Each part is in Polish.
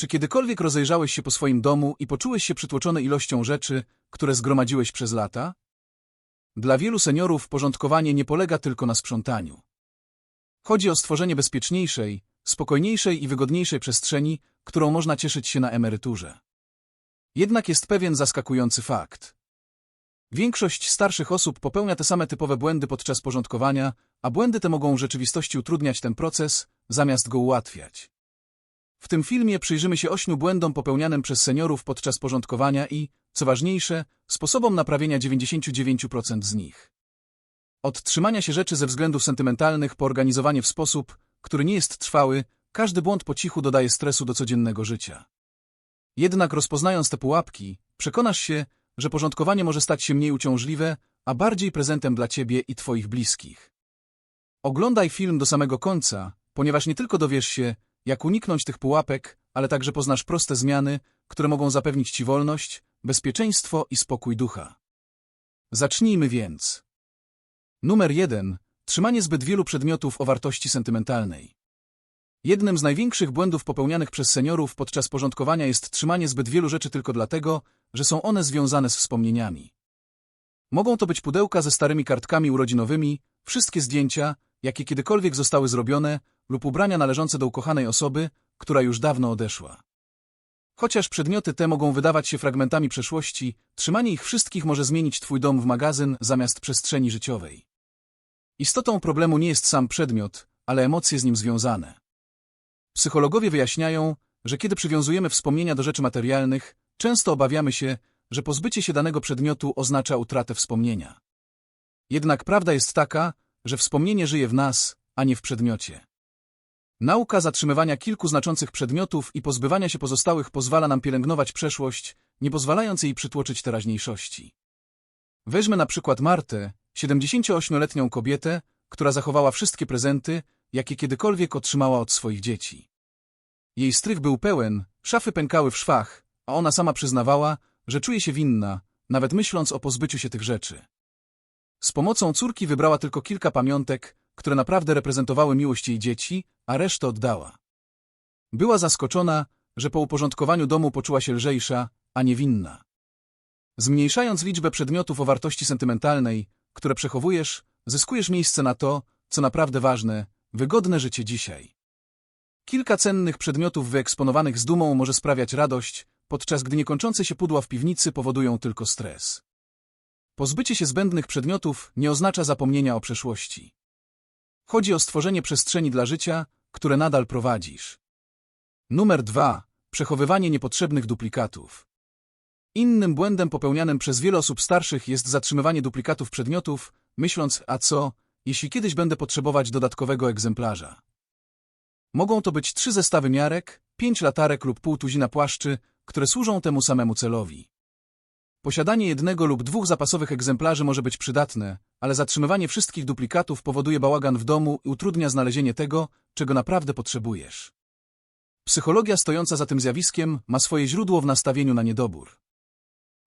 Czy kiedykolwiek rozejrzałeś się po swoim domu i poczułeś się przytłoczony ilością rzeczy, które zgromadziłeś przez lata? Dla wielu seniorów porządkowanie nie polega tylko na sprzątaniu. Chodzi o stworzenie bezpieczniejszej, spokojniejszej i wygodniejszej przestrzeni, którą można cieszyć się na emeryturze. Jednak jest pewien zaskakujący fakt. Większość starszych osób popełnia te same typowe błędy podczas porządkowania, a błędy te mogą w rzeczywistości utrudniać ten proces, zamiast go ułatwiać. W tym filmie przyjrzymy się ośmiu błędom popełnianym przez seniorów podczas porządkowania i, co ważniejsze, sposobom naprawienia 99% z nich. Od trzymania się rzeczy ze względów sentymentalnych po organizowanie w sposób, który nie jest trwały, każdy błąd po cichu dodaje stresu do codziennego życia. Jednak rozpoznając te pułapki, przekonasz się, że porządkowanie może stać się mniej uciążliwe, a bardziej prezentem dla ciebie i twoich bliskich. Oglądaj film do samego końca, ponieważ nie tylko dowiesz się, jak uniknąć tych pułapek, ale także poznasz proste zmiany, które mogą zapewnić ci wolność, bezpieczeństwo i spokój ducha. Zacznijmy więc. Numer jeden. Trzymanie zbyt wielu przedmiotów o wartości sentymentalnej. Jednym z największych błędów popełnianych przez seniorów podczas porządkowania jest trzymanie zbyt wielu rzeczy tylko dlatego, że są one związane z wspomnieniami. Mogą to być pudełka ze starymi kartkami urodzinowymi, wszystkie zdjęcia, jakie kiedykolwiek zostały zrobione, lub ubrania należące do ukochanej osoby, która już dawno odeszła. Chociaż przedmioty te mogą wydawać się fragmentami przeszłości, trzymanie ich wszystkich może zmienić Twój dom w magazyn zamiast przestrzeni życiowej. Istotą problemu nie jest sam przedmiot, ale emocje z nim związane. Psychologowie wyjaśniają, że kiedy przywiązujemy wspomnienia do rzeczy materialnych, często obawiamy się, że pozbycie się danego przedmiotu oznacza utratę wspomnienia. Jednak prawda jest taka, że wspomnienie żyje w nas, a nie w przedmiocie. Nauka zatrzymywania kilku znaczących przedmiotów i pozbywania się pozostałych pozwala nam pielęgnować przeszłość, nie pozwalając jej przytłoczyć teraźniejszości. Weźmy na przykład Martę, 78-letnią kobietę, która zachowała wszystkie prezenty, jakie kiedykolwiek otrzymała od swoich dzieci. Jej strych był pełen, szafy pękały w szwach, a ona sama przyznawała, że czuje się winna, nawet myśląc o pozbyciu się tych rzeczy. Z pomocą córki wybrała tylko kilka pamiątek, które naprawdę reprezentowały miłość jej dzieci, a resztę oddała. Była zaskoczona, że po uporządkowaniu domu poczuła się lżejsza, a nie winna. Zmniejszając liczbę przedmiotów o wartości sentymentalnej, które przechowujesz, zyskujesz miejsce na to, co naprawdę ważne, wygodne życie dzisiaj. Kilka cennych przedmiotów wyeksponowanych z dumą może sprawiać radość, podczas gdy niekończące się pudła w piwnicy powodują tylko stres. Pozbycie się zbędnych przedmiotów nie oznacza zapomnienia o przeszłości. Chodzi o stworzenie przestrzeni dla życia, które nadal prowadzisz. Numer dwa. Przechowywanie niepotrzebnych duplikatów. Innym błędem popełnianym przez wiele osób starszych jest zatrzymywanie duplikatów przedmiotów, myśląc, a co, jeśli kiedyś będę potrzebować dodatkowego egzemplarza. Mogą to być trzy zestawy miarek, pięć latarek lub pół tuzina płaszczy, które służą temu samemu celowi. Posiadanie jednego lub dwóch zapasowych egzemplarzy może być przydatne, ale zatrzymywanie wszystkich duplikatów powoduje bałagan w domu i utrudnia znalezienie tego, czego naprawdę potrzebujesz. Psychologia stojąca za tym zjawiskiem ma swoje źródło w nastawieniu na niedobór.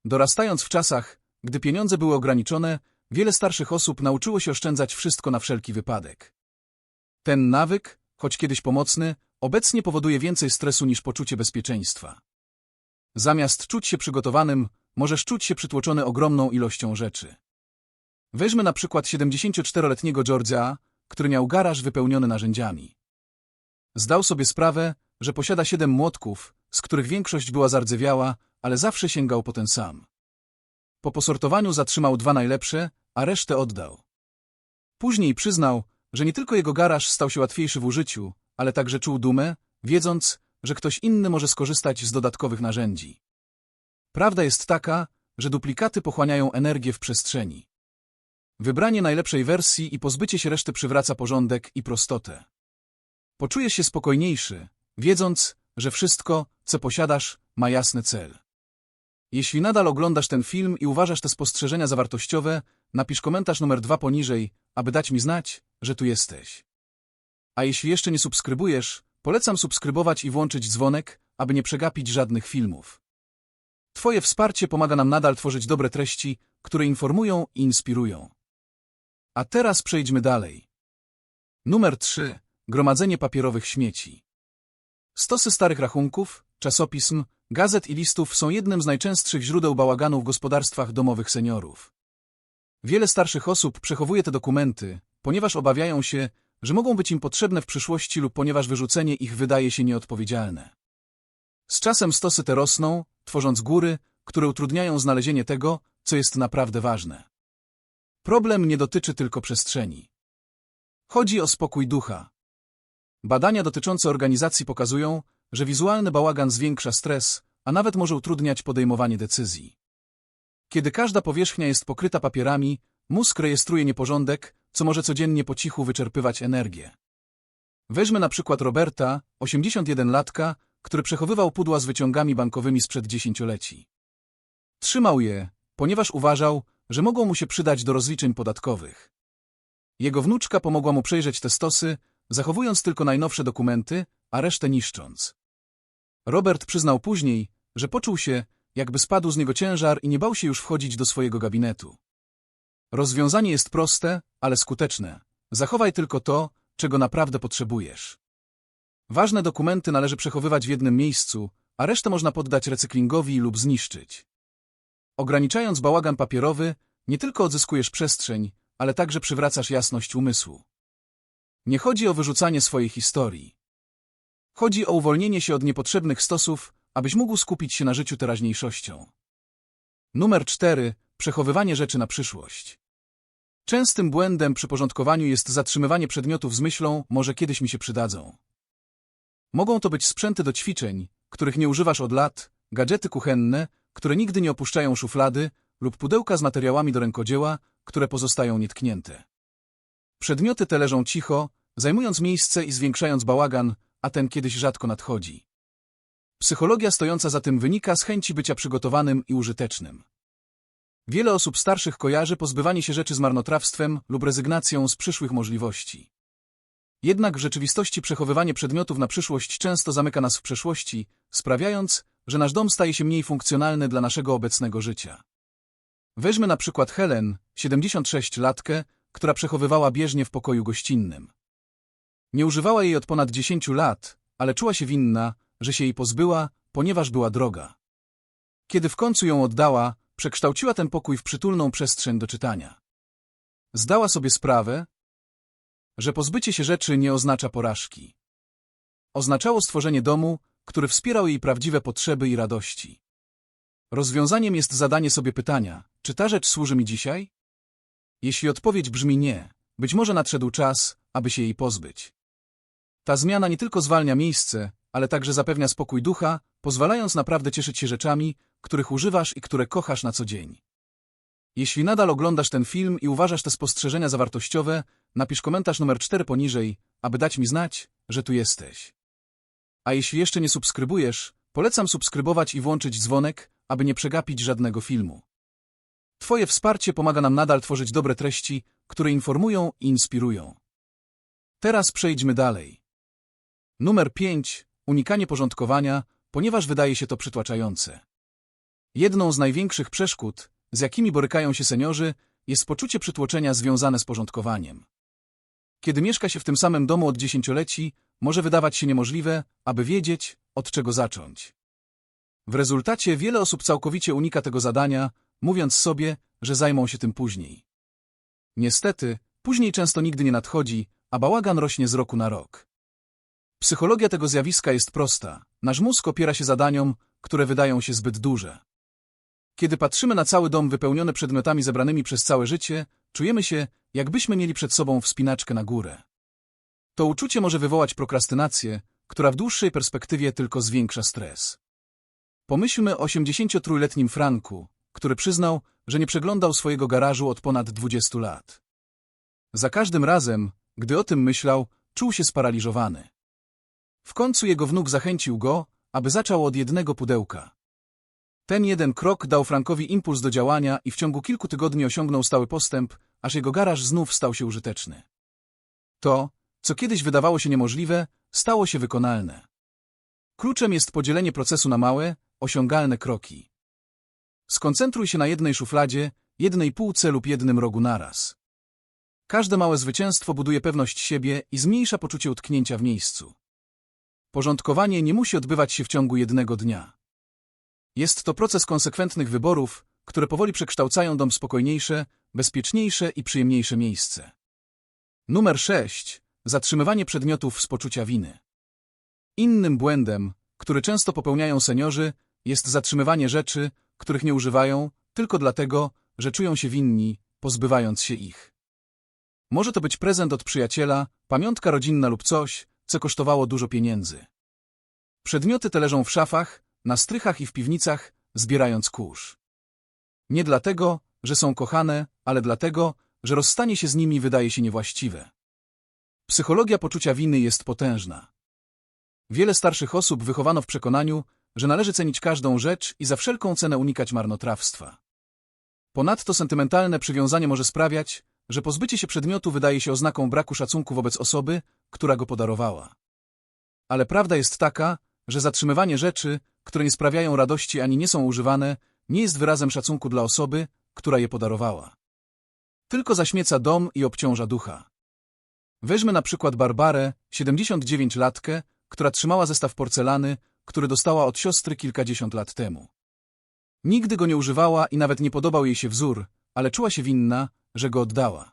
Dorastając w czasach, gdy pieniądze były ograniczone, wiele starszych osób nauczyło się oszczędzać wszystko na wszelki wypadek. Ten nawyk, choć kiedyś pomocny, obecnie powoduje więcej stresu niż poczucie bezpieczeństwa. Zamiast czuć się przygotowanym, możesz czuć się przytłoczony ogromną ilością rzeczy. Weźmy na przykład 74-letniego George'a, który miał garaż wypełniony narzędziami. Zdał sobie sprawę, że posiada siedem młotków, z których większość była zardzewiała, ale zawsze sięgał po ten sam. Po posortowaniu zatrzymał dwa najlepsze, a resztę oddał. Później przyznał, że nie tylko jego garaż stał się łatwiejszy w użyciu, ale także czuł dumę, wiedząc, że ktoś inny może skorzystać z dodatkowych narzędzi. Prawda jest taka, że duplikaty pochłaniają energię w przestrzeni. Wybranie najlepszej wersji i pozbycie się reszty przywraca porządek i prostotę. Poczujesz się spokojniejszy, wiedząc, że wszystko, co posiadasz, ma jasny cel. Jeśli nadal oglądasz ten film i uważasz te spostrzeżenia za wartościowe, napisz komentarz numer dwa poniżej, aby dać mi znać, że tu jesteś. A jeśli jeszcze nie subskrybujesz, polecam subskrybować i włączyć dzwonek, aby nie przegapić żadnych filmów. Twoje wsparcie pomaga nam nadal tworzyć dobre treści, które informują i inspirują. A teraz przejdźmy dalej. Numer 3. Gromadzenie papierowych śmieci. Stosy starych rachunków, czasopism, gazet i listów są jednym z najczęstszych źródeł bałaganu w gospodarstwach domowych seniorów. Wiele starszych osób przechowuje te dokumenty, ponieważ obawiają się, że mogą być im potrzebne w przyszłości lub ponieważ wyrzucenie ich wydaje się nieodpowiedzialne. Z czasem stosy te rosną, tworząc góry, które utrudniają znalezienie tego, co jest naprawdę ważne. Problem nie dotyczy tylko przestrzeni. Chodzi o spokój ducha. Badania dotyczące organizacji pokazują, że wizualny bałagan zwiększa stres, a nawet może utrudniać podejmowanie decyzji. Kiedy każda powierzchnia jest pokryta papierami, mózg rejestruje nieporządek, co może codziennie po cichu wyczerpywać energię. Weźmy na przykład Roberta, 81-latka, który przechowywał pudła z wyciągami bankowymi sprzed dziesięcioleci. Trzymał je, ponieważ uważał, że mogą mu się przydać do rozliczeń podatkowych. Jego wnuczka pomogła mu przejrzeć te stosy, zachowując tylko najnowsze dokumenty, a resztę niszcząc. Robert przyznał później, że poczuł się, jakby spadł z niego ciężar i nie bał się już wchodzić do swojego gabinetu. Rozwiązanie jest proste, ale skuteczne. Zachowaj tylko to, czego naprawdę potrzebujesz. Ważne dokumenty należy przechowywać w jednym miejscu, a resztę można poddać recyklingowi lub zniszczyć. Ograniczając bałagan papierowy, nie tylko odzyskujesz przestrzeń, ale także przywracasz jasność umysłu. Nie chodzi o wyrzucanie swojej historii. Chodzi o uwolnienie się od niepotrzebnych stosów, abyś mógł skupić się na życiu teraźniejszością. Numer 4. Przechowywanie rzeczy na przyszłość. Częstym błędem przy porządkowaniu jest zatrzymywanie przedmiotów z myślą, może kiedyś mi się przydadzą. Mogą to być sprzęty do ćwiczeń, których nie używasz od lat, gadżety kuchenne, które nigdy nie opuszczają szuflady, lub pudełka z materiałami do rękodzieła, które pozostają nietknięte. Przedmioty te leżą cicho, zajmując miejsce i zwiększając bałagan, a ten kiedyś rzadko nadchodzi. Psychologia stojąca za tym wynika z chęci bycia przygotowanym i użytecznym. Wiele osób starszych kojarzy pozbywanie się rzeczy z marnotrawstwem lub rezygnacją z przyszłych możliwości. Jednak w rzeczywistości przechowywanie przedmiotów na przyszłość często zamyka nas w przeszłości, sprawiając, że nasz dom staje się mniej funkcjonalny dla naszego obecnego życia. Weźmy na przykład Helen, 76-latkę, która przechowywała bieżnię w pokoju gościnnym. Nie używała jej od ponad 10 lat, ale czuła się winna, że się jej pozbyła, ponieważ była droga. Kiedy w końcu ją oddała, przekształciła ten pokój w przytulną przestrzeń do czytania. Zdała sobie sprawę, że pozbycie się rzeczy nie oznacza porażki. Oznaczało stworzenie domu, który wspierał jej prawdziwe potrzeby i radości. Rozwiązaniem jest zadanie sobie pytania, czy ta rzecz służy mi dzisiaj? Jeśli odpowiedź brzmi nie, być może nadszedł czas, aby się jej pozbyć. Ta zmiana nie tylko zwalnia miejsce, ale także zapewnia spokój ducha, pozwalając naprawdę cieszyć się rzeczami, których używasz i które kochasz na co dzień. Jeśli nadal oglądasz ten film i uważasz te spostrzeżenia za wartościowe, napisz komentarz numer 4 poniżej, aby dać mi znać, że tu jesteś. A jeśli jeszcze nie subskrybujesz, polecam subskrybować i włączyć dzwonek, aby nie przegapić żadnego filmu. Twoje wsparcie pomaga nam nadal tworzyć dobre treści, które informują i inspirują. Teraz przejdźmy dalej. Numer 5. Unikanie porządkowania, ponieważ wydaje się to przytłaczające. Jedną z największych przeszkód, z jakimi borykają się seniorzy, jest poczucie przytłoczenia związane z porządkowaniem. Kiedy mieszka się w tym samym domu od dziesięcioleci, może wydawać się niemożliwe, aby wiedzieć, od czego zacząć. W rezultacie wiele osób całkowicie unika tego zadania, mówiąc sobie, że zajmą się tym później. Niestety, później często nigdy nie nadchodzi, a bałagan rośnie z roku na rok. Psychologia tego zjawiska jest prosta. Nasz mózg opiera się zadaniom, które wydają się zbyt duże. Kiedy patrzymy na cały dom wypełniony przedmiotami zebranymi przez całe życie, czujemy się, jakbyśmy mieli przed sobą wspinaczkę na górę. To uczucie może wywołać prokrastynację, która w dłuższej perspektywie tylko zwiększa stres. Pomyślmy o 83-letnim Franku, który przyznał, że nie przeglądał swojego garażu od ponad 20 lat. Za każdym razem, gdy o tym myślał, czuł się sparaliżowany. W końcu jego wnuk zachęcił go, aby zaczął od jednego pudełka. Ten jeden krok dał Frankowi impuls do działania i w ciągu kilku tygodni osiągnął stały postęp, aż jego garaż znów stał się użyteczny. To, co kiedyś wydawało się niemożliwe, stało się wykonalne. Kluczem jest podzielenie procesu na małe, osiągalne kroki. Skoncentruj się na jednej szufladzie, jednej półce lub jednym rogu naraz. Każde małe zwycięstwo buduje pewność siebie i zmniejsza poczucie utknięcia w miejscu. porządkowanie nie musi odbywać się w ciągu jednego dnia. Jest to proces konsekwentnych wyborów, które powoli przekształcają dom spokojniejsze, bezpieczniejsze i przyjemniejsze miejsce. Numer 6. Zatrzymywanie przedmiotów z poczucia winy. Innym błędem, który często popełniają seniorzy, jest zatrzymywanie rzeczy, których nie używają, tylko dlatego, że czują się winni, pozbywając się ich. Może to być prezent od przyjaciela, pamiątka rodzinna lub coś, co kosztowało dużo pieniędzy. Przedmioty te leżą w szafach, na strychach i w piwnicach, zbierając kurz. Nie dlatego, że są kochane, ale dlatego, że rozstanie się z nimi wydaje się niewłaściwe. Psychologia poczucia winy jest potężna. Wiele starszych osób wychowano w przekonaniu, że należy cenić każdą rzecz i za wszelką cenę unikać marnotrawstwa. Ponadto sentymentalne przywiązanie może sprawiać, że pozbycie się przedmiotu wydaje się oznaką braku szacunku wobec osoby, która go podarowała. Ale prawda jest taka, że zatrzymywanie rzeczy, które nie sprawiają radości ani nie są używane, nie jest wyrazem szacunku dla osoby, która je podarowała. Tylko zaśmieca dom i obciąża ducha. Weźmy na przykład Barbarę, 79-latkę, która trzymała zestaw porcelany, który dostała od siostry kilkadziesiąt lat temu. Nigdy go nie używała i nawet nie podobał jej się wzór, ale czuła się winna, że go oddała.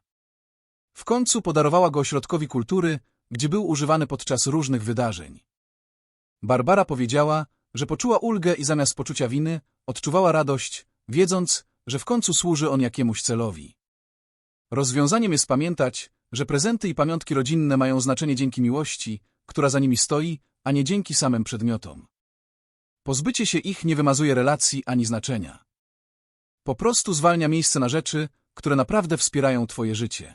W końcu podarowała go ośrodkowi kultury, gdzie był używany podczas różnych wydarzeń. Barbara powiedziała, że poczuła ulgę i zamiast poczucia winy odczuwała radość, wiedząc, że w końcu służy on jakiemuś celowi. Rozwiązaniem jest pamiętać, że prezenty i pamiątki rodzinne mają znaczenie dzięki miłości, która za nimi stoi, a nie dzięki samym przedmiotom. Pozbycie się ich nie wymazuje relacji ani znaczenia. Po prostu zwalnia miejsce na rzeczy, które naprawdę wspierają Twoje życie.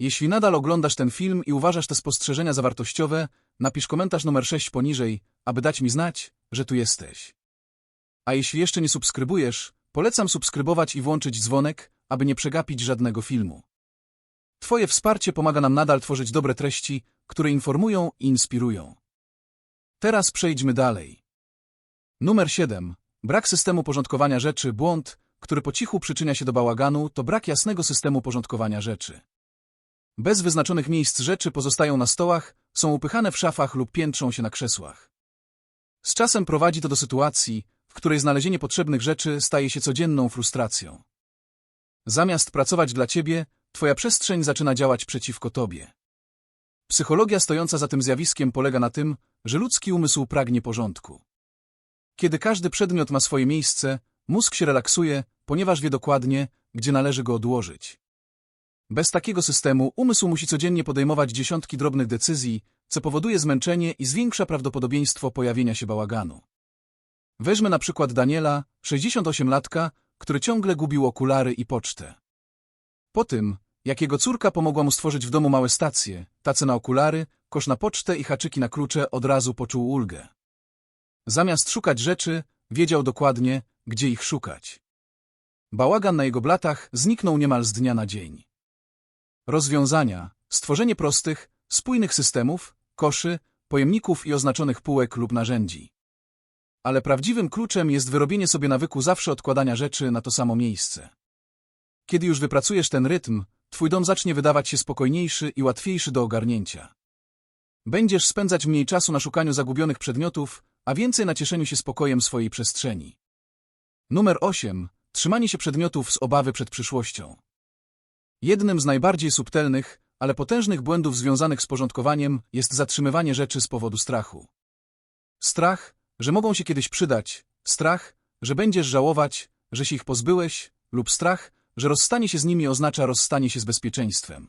Jeśli nadal oglądasz ten film i uważasz te spostrzeżenia za wartościowe, napisz komentarz numer 6 poniżej, aby dać mi znać, że tu jesteś. A jeśli jeszcze nie subskrybujesz, polecam subskrybować i włączyć dzwonek, aby nie przegapić żadnego filmu. Twoje wsparcie pomaga nam nadal tworzyć dobre treści, które informują i inspirują. Teraz przejdźmy dalej. Numer 7. Brak systemu porządkowania rzeczy, błąd, który po cichu przyczynia się do bałaganu, to brak jasnego systemu porządkowania rzeczy. Bez wyznaczonych miejsc rzeczy pozostają na stołach, są upychane w szafach lub piętrzą się na krzesłach. Z czasem prowadzi to do sytuacji, w której znalezienie potrzebnych rzeczy staje się codzienną frustracją. Zamiast pracować dla ciebie, twoja przestrzeń zaczyna działać przeciwko tobie. Psychologia stojąca za tym zjawiskiem polega na tym, że ludzki umysł pragnie porządku. Kiedy każdy przedmiot ma swoje miejsce, mózg się relaksuje, ponieważ wie dokładnie, gdzie należy go odłożyć. Bez takiego systemu umysł musi codziennie podejmować dziesiątki drobnych decyzji, co powoduje zmęczenie i zwiększa prawdopodobieństwo pojawienia się bałaganu. Weźmy na przykład Daniela, 68-latka, który ciągle gubił okulary i pocztę. Po tym, jak jego córka pomogła mu stworzyć w domu małe stacje, tace na okulary, kosz na pocztę i haczyki na klucze, od razu poczuł ulgę. Zamiast szukać rzeczy, wiedział dokładnie, gdzie ich szukać. Bałagan na jego blatach zniknął niemal z dnia na dzień. Rozwiązania. Stworzenie prostych, spójnych systemów, koszy, pojemników i oznaczonych półek lub narzędzi. Ale prawdziwym kluczem jest wyrobienie sobie nawyku zawsze odkładania rzeczy na to samo miejsce. Kiedy już wypracujesz ten rytm, twój dom zacznie wydawać się spokojniejszy i łatwiejszy do ogarnięcia. Będziesz spędzać mniej czasu na szukaniu zagubionych przedmiotów, a więcej na cieszeniu się spokojem swojej przestrzeni. Numer 8. Trzymanie się przedmiotów z obawy przed przyszłością. Jednym z najbardziej subtelnych, ale potężnych błędów związanych z porządkowaniem jest zatrzymywanie rzeczy z powodu strachu. Strach, że mogą się kiedyś przydać, strach, że będziesz żałować, że się ich pozbyłeś, lub strach, że rozstanie się z nimi oznacza rozstanie się z bezpieczeństwem.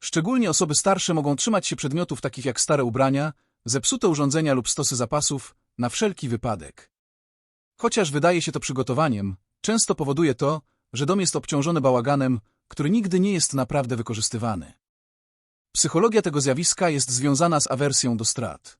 Szczególnie osoby starsze mogą trzymać się przedmiotów takich jak stare ubrania, zepsute urządzenia lub stosy zapasów, na wszelki wypadek. Chociaż wydaje się to przygotowaniem, często powoduje to, że dom jest obciążony bałaganem, który nigdy nie jest naprawdę wykorzystywany. Psychologia tego zjawiska jest związana z awersją do strat.